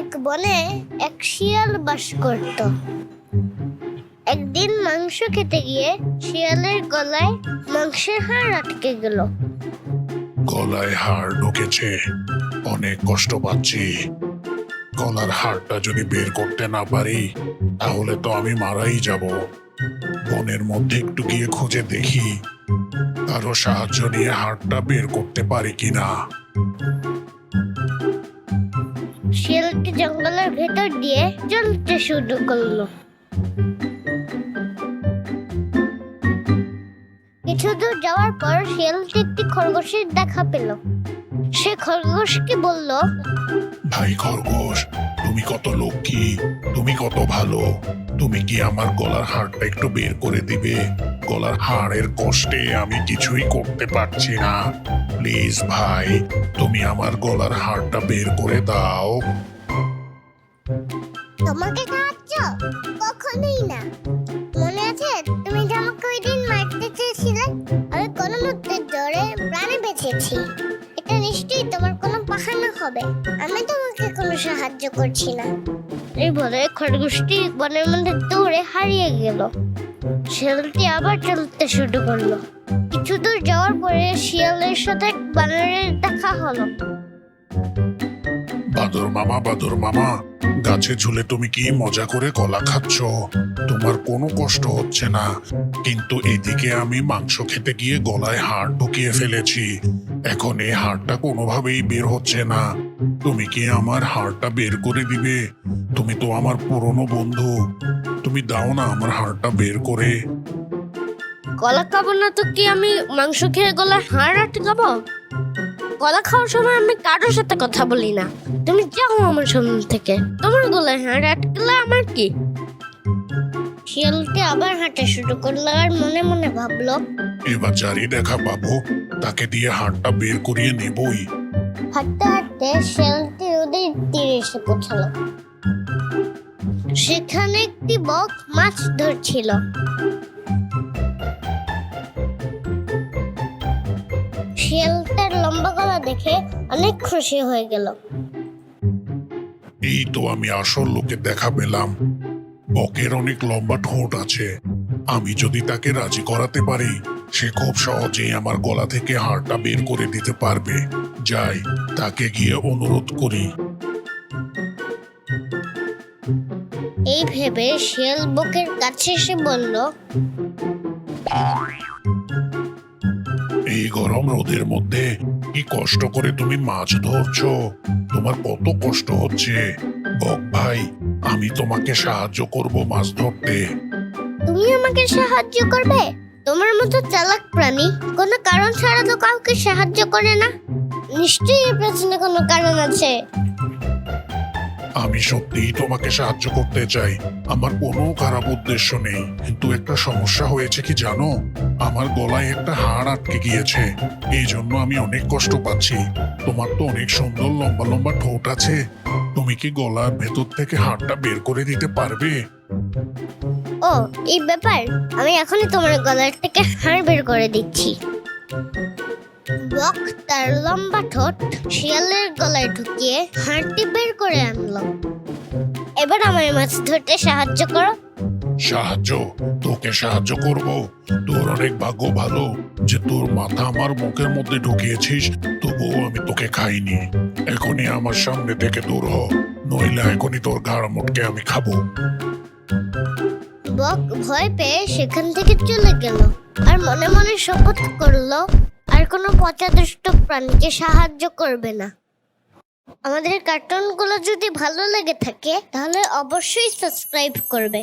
এক বনে এক শিয়াল বাস করত। একদিন মাংস খেতে গিয়ে শিয়ালের গলায় মাংসের হাড় আটকে গেল। গলায় হাড় ঢুকেছে, অনেক কষ্ট পাচ্ছি। গলার হাড়টা যদি বের করতে না পারি, তাহলে তো আমি মারাই যাব। বনের মধ্যে একটু গিয়ে খুঁজে দেখি, কারও সাহায্য নিয়ে হাড়টা বের করতে পারি কিনা। জঙ্গলের ভেতর দিয়ে চলতে শুরু করল। কিছু দূর যাওয়ার পর শিয়ালটি একটি খরগোশের দেখা পেল। সে খরগোশকে বলল, ভাই খরগোশ, তুমি কত লক্ষ্মী, তুমি কত ভালো। তুমি কি আমার গলার হাড়টা একটু বের করে দিবে? গলার হাড়ের কষ্টে আমি কিছুই করতে পারছি না। প্লিজ ভাই, তুমি আমার গলার হাড়টা বের করে দাও। তোমাকে সাহায্য কখনোই না। মনে আছে? তুমি যে আমাকে ওই দিন মারতে চেয়েছিলে, আমি কোনো মতে ধরে প্রাণে বেঁচেছি। এটা নিশ্চয়ই তোমার কোনো বাহানা হবে। আমি তোমাকে কোনো সাহায্য করছি না। এই বলে খরগোশটি বনের মধ্যে দৌড়ে হারিয়ে গেল। শিয়ালটি আবার চলতে শুরু করল। কিছু দূর যাওয়ার পরে শিয়ালের সাথে বানরের দেখা হলো। বাদর মামা বাদর মামা। গাছে ঝুলে তুমি কি মজা করে কলা খাচ্ছ? তোমার কোনো কষ্ট হচ্ছে না। কিন্তু এদিকে আমি মাংস খেতে গিয়ে গলায় হাড় ঢুকিয়ে ফেলেছি। এখন এই হাড়টা কোনোভাবেই বের হচ্ছে না। তুমি কি আমার হাড়টা বের করে দিবে? তুমি তো আমার পুরনো বন্ধু। তুমি দাও না আমার হাড়টা বের করে। কলা খাব না তো কি আমি মাংস খেয়ে গলার হাড় আটকাবো? কলা খাওয়ার সময় আমি কারোর সাথে কথা বলি না। তুমি যাও আমার সামনে থেকে। তোমার গলায় হাড় আটকালে আমার কি? শিয়ালটি আবার হাঁটা শুরু করল আর মনে মনে ভাবলো এবার যারই দেখা পাবো তাকে দিয়ে হাড়টা বের করিয়ে নেবই। হাঁটতে হাঁটতে শিয়ালটি নদীর তীরে এসে পৌঁছালো। সেখানে একটি বক মাছ ধরছিল। শিয়ালটার লম্বা গলা দেখে অনেক খুশি হয়ে গেল। এই তো আমি আসল লোকে দেখা পেলাম। বকের অনেক লম্বা ঠোঁট আছে। আমি যদি তাকে রাজি করাতে পারি সে খুব সহজেই আমার গলা থেকে হাড়টা বের করে দিতে পারবে। যাই তাকে গিয়ে অনুরোধ করি। এই ভেবে শিয়াল বকের কাছে এসে বলল এই গরম রোদের মধ্যে কি কষ্ট করে তুমি মাছ ধরছো? তোমার কত কষ্ট হচ্ছে। বক ভাই, আমি তোমাকে সাহায্য করব মাছ ধরতে। তুমি আমাকে সাহায্য করবে? তোমার মতো চালাক প্রাণী কোনো কারণ ছাড়া তো কাউকে সাহায্য করে না। নিশ্চয়ই এর পেছনে কোনো কারণ আছে। আমি সত্যিই তোমাকে সাহায্য করতে চাই। আমার কোনো খারাপ উদ্দেশ্য নেই। কিন্তু একটা সমস্যা হয়েছে কি জানো? আমার গলায় একটা হাড় আটকে গিয়েছে। এই জন্য আমি অনেক কষ্ট পাচ্ছি। তোমার তো অনেক সুন্দর লম্বা লম্বা ঠোঁট আছে। তুমি কি গলার ভেতর থেকে হাড়টা বের করে দিতে পারবে? ও, এই ব্যাপার। আমি এখনই তোমার গলার থেকে হাড় বের করে দিচ্ছি। বক তার লম্বা ঠোঁট শিয়ালের গলায় ঢুকিয়ে হাড়টি বের করে আনলো। এবার আমায় মাছ ধরতে সাহায্য করো। সাহায্য? তোকে সাহায্য করব? তোর অনেক ভাগ্য ভালো যে তোর মাথা আমার মুখের মধ্যে ঢুকিয়েছিস তবুও আমি তোকে খাইনি। এখনই আমার সামনে থেকে দূর হ নইলে এখনই তোর ঘাড় মোটকে আমি খাব। বক ভয় পেয়ে সেখান থেকে চলে গেল আর মনে মনে শপথ করল কোনো পচাদুষ্ট প্রাণীকে সাহায্য করবে না। আমাদের কার্টুনগুলো যদি ভালো লেগে থাকে, তাহলে অবশ্যই সাবস্ক্রাইব করবে।